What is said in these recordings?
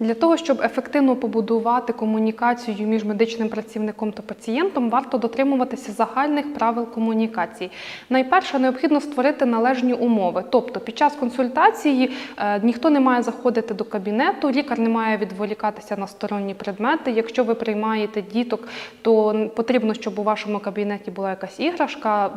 Для того, щоб ефективно побудувати комунікацію між медичним працівником та пацієнтом, варто дотримуватися загальних правил комунікації. Найперше необхідно створити належні умови. Тобто, під час консультації е, ніхто не має заходити до кабінету, лікар не має відволікатися на сторонні предмети. Якщо ви приймаєте діток, то потрібно, щоб у вашому кабінеті була якась іграшка,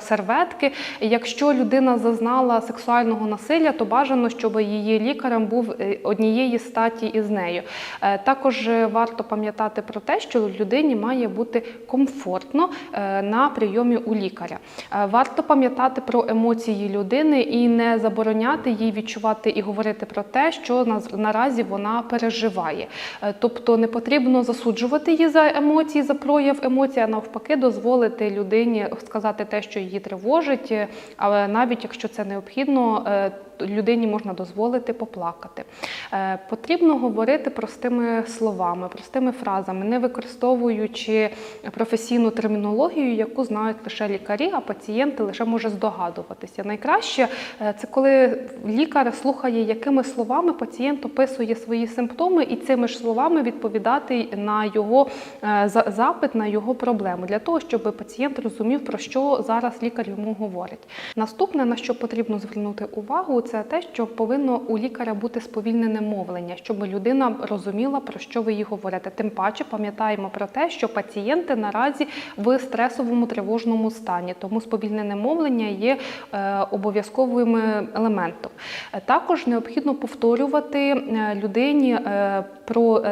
серветки. Якщо людина зазнала сексуального насилля, то бажано, щоб її лікарем був е, однієї статі із нею. Е, Також е, варто пам'ятати про те, що людині має бути комфортно е, на прийомі у лікаря. Варто пам'ятати про емоції людини і не забороняти їй відчувати і говорити про те, що наразі вона переживає. Тобто не потрібно засуджувати її за емоції, за прояв емоцій, а навпаки, дозволити людині сказати те, що її тривожить, але навіть якщо це необхідно, людині можна дозволити поплакати. Е, Потрібно говорити простими словами, простими фразами, не використовуючи професійну термінологію, яку знають лише лікарі, а пацієнти лише може здогадуватися. Найкраще е, це коли лікар слухає, якими словами пацієнт описує свої симптоми, і цими ж словами відповідати на його е, запит, на його проблему, для того, щоб пацієнт розумів, про що зараз лікар йому говорить. Наступне, на що потрібно звернути увагу, це те, що повинно у лікаря бути сповільнене мовлення, щоб людина розуміла, про що ви їй говорите. Тим паче пам'ятаємо про те, що пацієнти наразі в стресовому тривожному стані, тому сповільнене мовлення є е, обов'язковим елементом. Також необхідно повторювати е, людині е, про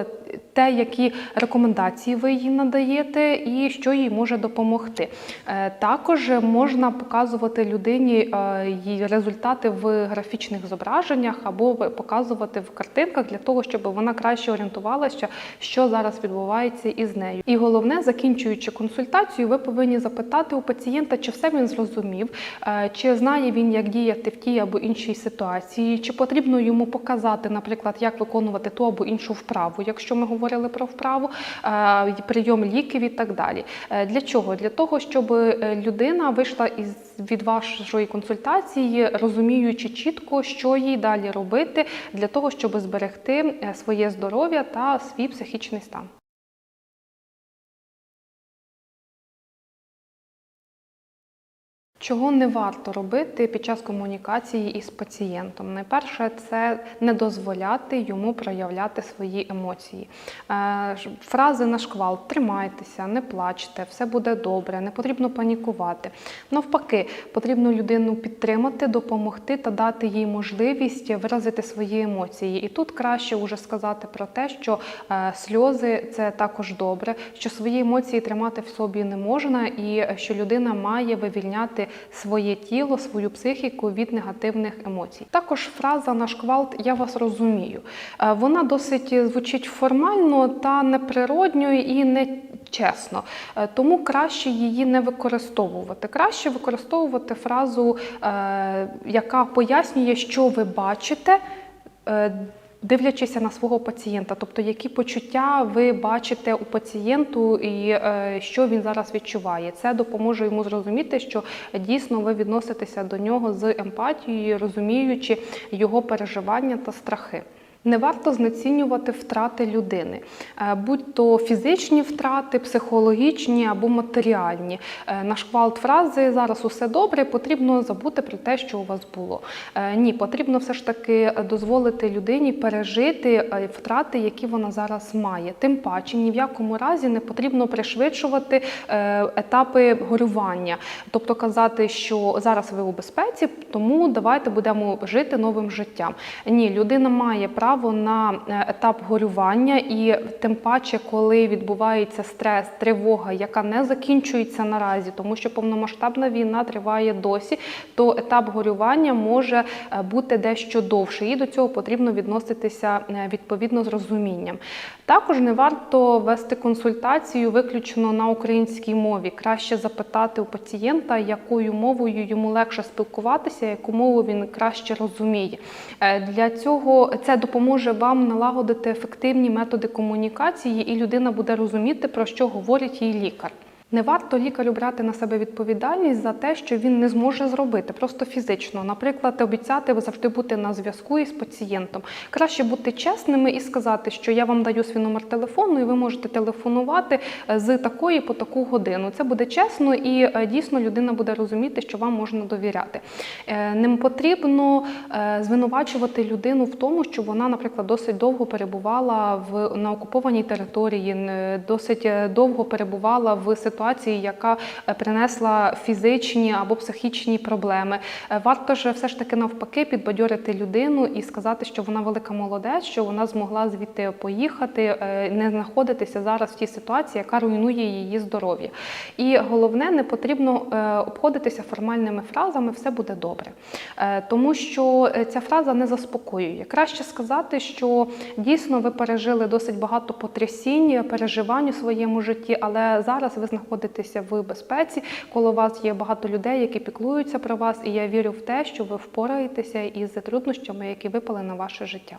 те, які рекомендації ви їй надаєте, і що їй може допомогти. Е, Також можна показувати людині е, її результати в графічних зображеннях або показувати в картинках для того, щоб вона краще орієнтувалася, що зараз відбувається із нею. І головне, закінчуючи консультацію, ви повинні запитати у пацієнта, чи все він зрозумів, е, чи знає він, як діяти в тій або іншій ситуації, чи потрібно йому показати, наприклад, як виконувати ту або іншу вправу, якщо ми говорили про вправу, е, прийом ліків і так далі. Е, Для чого? Для того, щоб е, людина вийшла із від вашої консультації, розуміючи чітко, що їй далі робити для того, щоб зберегти своє здоров'я та свій психічний стан. Чого не варто робити під час комунікації із пацієнтом? Найперше, це не дозволяти йому проявляти свої емоції. Е, Фрази на шквал тримайтеся, не плачте, все буде добре, не потрібно панікувати. Навпаки, потрібно людину підтримати, допомогти та дати їй можливість виразити свої емоції. І тут краще вже сказати про те, що е, сльози це також добре, що свої емоції тримати в собі не можна, і е, що людина має вивільняти своє тіло, свою психіку від негативних емоцій. Також фраза на шквалт я вас розумію. Е, Вона досить звучить формально та неприродньо і не чесно. Е, Тому краще її не використовувати. Краще використовувати фразу, е, яка пояснює, що ви бачите. Дивлячися на свого пацієнта, тобто які почуття ви бачите у пацієнту і е, що він зараз відчуває, це допоможе йому зрозуміти, що дійсно ви відноситеся до нього з емпатією, розуміючи його переживання та страхи. Не варто знецінювати втрати людини, Е, будь то фізичні втрати, психологічні або матеріальні. Е, На шквалт фрази зараз усе добре, потрібно забути про те, що у вас було. Е, Ні, потрібно все ж таки дозволити людині пережити втрати, які вона зараз має. Тим паче ні в якому разі не потрібно пришвидшувати етапи горювання, тобто казати, що зараз ви у безпеці, тому давайте будемо жити новим життям. Ні, людина має право на е, етап горювання, і тим паче, коли відбувається стрес, тривога, яка не закінчується наразі, тому що повномасштабна війна триває досі, то етап горювання може е, бути дещо довше, і до цього потрібно відноситися е, відповідно з розумінням. Також не варто вести консультацію виключно на українській мові. Краще запитати у пацієнта, якою мовою йому легше спілкуватися, яку мову він краще розуміє. Для цього це допоможе вам налагодити ефективні методи комунікації, і людина буде розуміти, про що говорить її лікар. Не варто лікарю брати на себе відповідальність за те, що він не зможе зробити, просто фізично. Наприклад, обіцяти завжди бути на зв'язку із пацієнтом. Краще бути чесними і сказати, що я вам даю свій номер телефону, і ви можете телефонувати е, з такої по таку годину. Це буде чесно і е, дійсно людина буде розуміти, що вам можна довіряти. Е, Не потрібно звинувачувати людину в тому, що вона, наприклад, досить довго перебувала в на окупованій території, досить довго перебувала в ситуації, яка е, принесла фізичні або психічні проблеми. Е, Варто ж все ж таки навпаки підбадьорити людину і сказати, що вона велика молодець, що вона змогла звідти поїхати, е, не знаходитися зараз в тій ситуації, яка руйнує її здоров'я. І головне, не потрібно обходитися формальними фразами все буде добре. Тому що ця фраза не заспокоює. Краще сказати, що дійсно ви пережили досить багато потрясінь, переживань у своєму житті, але зараз ви знаходитеся в безпеці, коло вас є багато людей, які піклуються про вас, і я вірю в те, що ви впораєтеся із труднощами, які випали на ваше життя.